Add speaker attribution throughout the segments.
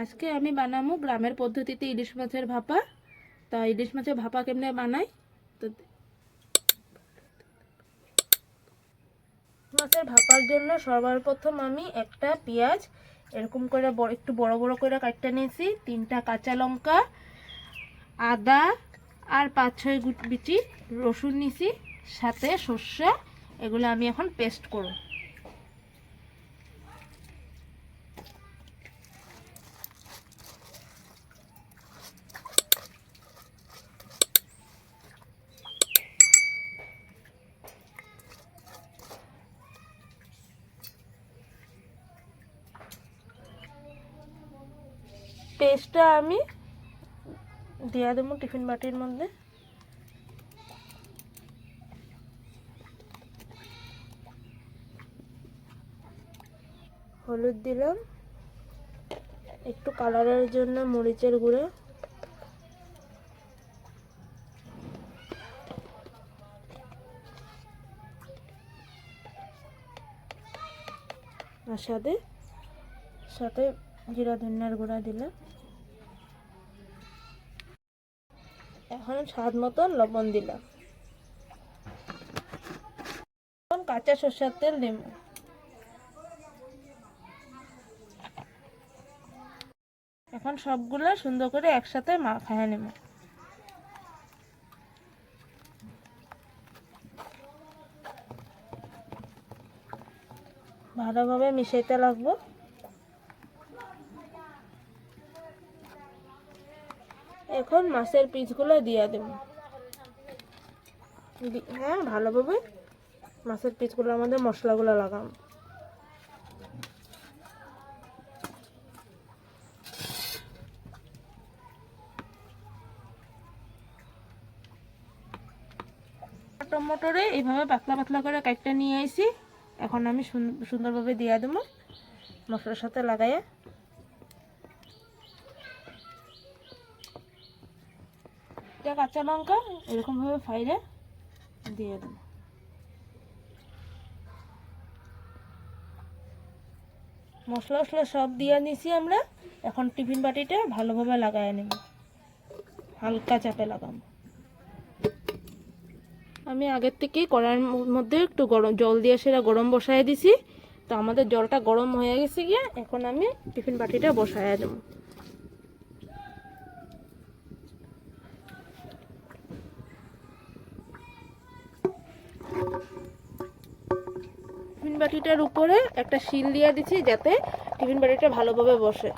Speaker 1: আজকে আমি বানাবো গ্রামের পদ্ধতিতে ইলিশ মাছের ভাপা। তা ইলিশ মাছের ভাপা কেমনে বানাই? তো মাছের ভাপার জন্য সর্বপ্রথম আমি একটা পেঁয়াজ, এরকম করে একটু বড় বড় করে কাটতে নিয়েছি, তিনটা কাঁচা লঙ্কা, আদা আর পাঁচ ছয় গুট, বিচি রসুন নিছি সাথে সর্ষে, এগুলো আমি এখন পেস্ট করব। পেস্টটা আমি দিয়ে দেবো টিফিন বাটির মধ্যে। হলুদ দিলাম। একটু কালারের জন্য মরিচের গুঁড়ো। আর সাথে সাথে জিরা ধনিয়ার গুঁড়া দিলাম। এখন স্বাদ মতন লবণ দিলাম। কাঁচা সর্ষের তেল দিব। এখন সবগুলো সুন্দর করে একসাথে মাখায় নেব। ভালোভাবে মিশাইতে লাগবো। এখন মাছের পিসগুলো দিয়ে দেব। হ্যাঁ ভালোভাবে মাছের পিসগুলোর মধ্যে মশলাগুলো লাগাম। টমেটোরে এইভাবে পাতলা পাতলা করে কাটটা নিয়ে আইছি। এখন আমি সুন- সুন্দরভাবে দিয়ে দেবো। মশলার সাথে লাগাইয়া। এটা কাঁচা লঙ্কা, এরকমভাবে ফাইলে দিয়ে দেবো। মশলা মশলা সব দিয়ে নিছি আমরা, এখন টিফিন বাটিটা ভালোভাবে লাগাই নেব। হালকা চাপে লাগাবো। আমি আগের থেকেই কড়াইয়ের মধ্যে একটু গরম, জল দিয়ে সেটা গরম বসায় দিছি। তো আমাদের জলটা গরম হয়ে গেছে গিয়ে, এখন আমি টিফিন বাটিটা বসায় দেবো। বাটিটার উপরে একটা শিল দিয়ে দিচ্ছি যাতে টিফিন বাটিটা ভালোভাবে বসে।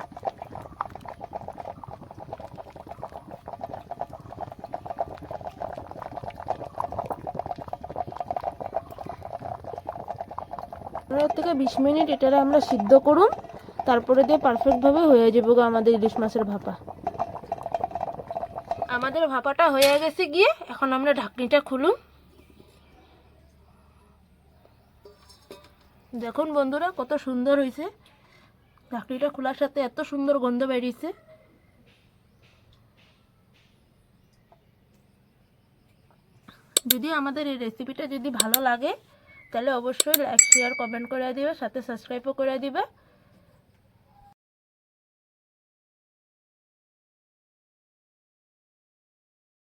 Speaker 1: পনেরো থেকে বিশ মিনিট এটা আমরা সিদ্ধ করুন, তারপরে দিয়ে পারফেক্টভাবে হয়ে যাবে আমাদের ইলিশ মাছের ভাপা। আমাদের ভাপাটা হয়ে গেছে গিয়ে, এখন আমরা ঢাকনিটা খুলুন। দেখুন বন্ধুরা, কত সুন্দর হয়েছে। চাকরিটা খোলার সাথে এত সুন্দর গন্ধ বেরিয়েছে। যদি আমাদের এই রেসিপিটা যদি ভালো লাগে, তাহলে অবশ্যই লাইক শেয়ার কমেন্ট করে দিবে, সাথে সাবস্ক্রাইবও করে দিবে।